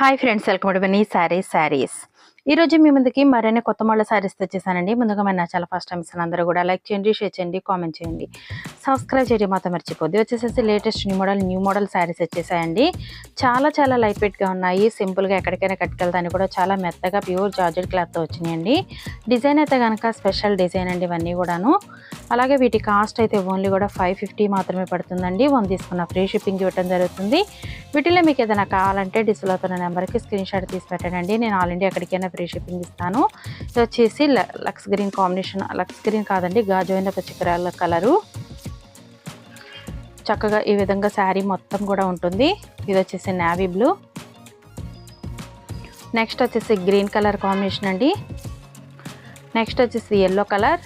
Hi friends welcome to money sarees ఈరోజు మీ ముందుకి మరిన్ని కొత్త మోడల్ శారీస్ తెచ్చేసానండి. ముందుగా మన చాలా ఫస్ట్ టైం ఇస్తాను అందరూ కూడా లైక్ చేయండి షేర్ చేయండి కామెంట్ చేయండి. సబ్స్క్రైబ్ చేయడం మాత్రం మర్చిపోద్ది. వచ్చేసేసి latest new model new model sarees వచ్చేసాయండి చాలా చాలా లైట్ వెయిట్గా ఉన్నాయి. సింపుల్గా ఎక్కడికైనా కట్టుకెళ్తానికి కూడా చాలా మెత్తగా ప్యూర్ జార్జెట్ క్లాత్తో వచ్చినాయండి. డిజైన్ అయితే కనుక స్పెషల్ డిజైన్ అండి ఇవన్నీ కూడాను. అలాగే వీటి కాస్ట్ అయితే ఓన్లీ కూడా ఫైవ్ ఫిఫ్టీ మాత్రమే పడుతుందండి. వన్ తీసుకున్న ఫ్రీ షిప్పింగ్ ఇవ్వడం జరుగుతుంది. వీటిలో మీకు ఏదైనా కావాలంటే డిస్ప్లే అవుతున్న నెంబర్కి స్క్రీన్ షాట్ తీసి పెట్టండి. నేను ఆల్ ఇండియా ఎక్కడికైనా ఫ్రీ షిప్పింగ్ ఇస్తాను. ఇది వచ్చేసి lux green combination lux green కాదండి గాజువైన పచ్చికరాల కలరు. చక్కగా ఈ విధంగా శారీ మొత్తం కూడా ఉంటుంది. ఇది వచ్చేసి నావీ బ్లూ నెక్స్ట్ వచ్చేసి గ్రీన్ కలర్ కాంబినేషన్ అండి. నెక్స్ట్ వచ్చేసి ఎల్లో కలర్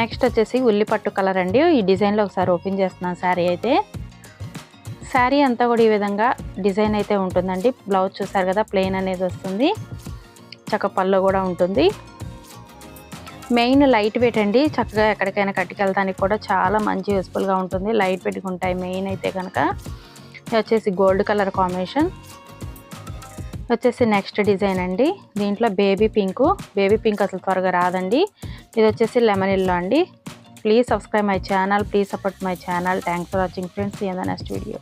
నెక్స్ట్ వచ్చేసి ఉల్లిపట్టు కలర్ అండి. ఈ డిజైన్లో ఒకసారి ఓపెన్ చేస్తున్నాను శారీ అయితే. శారీ అంతా కూడా ఈ విధంగా డిజైన్ అయితే ఉంటుందండి. బ్లౌజ్ చూసారు కదా ప్లెయిన్ అనేది వస్తుంది. చక్క పళ్ళు కూడా ఉంటుంది. మెయిన్ లైట్ వెయిట్ అండి. చక్కగా ఎక్కడికైనా కట్టుకెళ్ళడానికి కూడా చాలా మంచి యూస్ఫుల్గా ఉంటుంది. లైట్ వెయిట్గా ఉంటాయి మెయిన్ అయితే కనుక ఇది వచ్చేసి గోల్డ్ కలర్ కాంబినేషన్. వచ్చేసి నెక్స్ట్ డిజైన్ అండి. దీంట్లో బేబీ పింక్. బేబీ పింక్ అసలు త్వరగా రాదండి. ఇది వచ్చేసి లెమన్ ఇల్లో అండి. Please subscribe my channel. Please support my channel. Thanks for watching friends. In the next video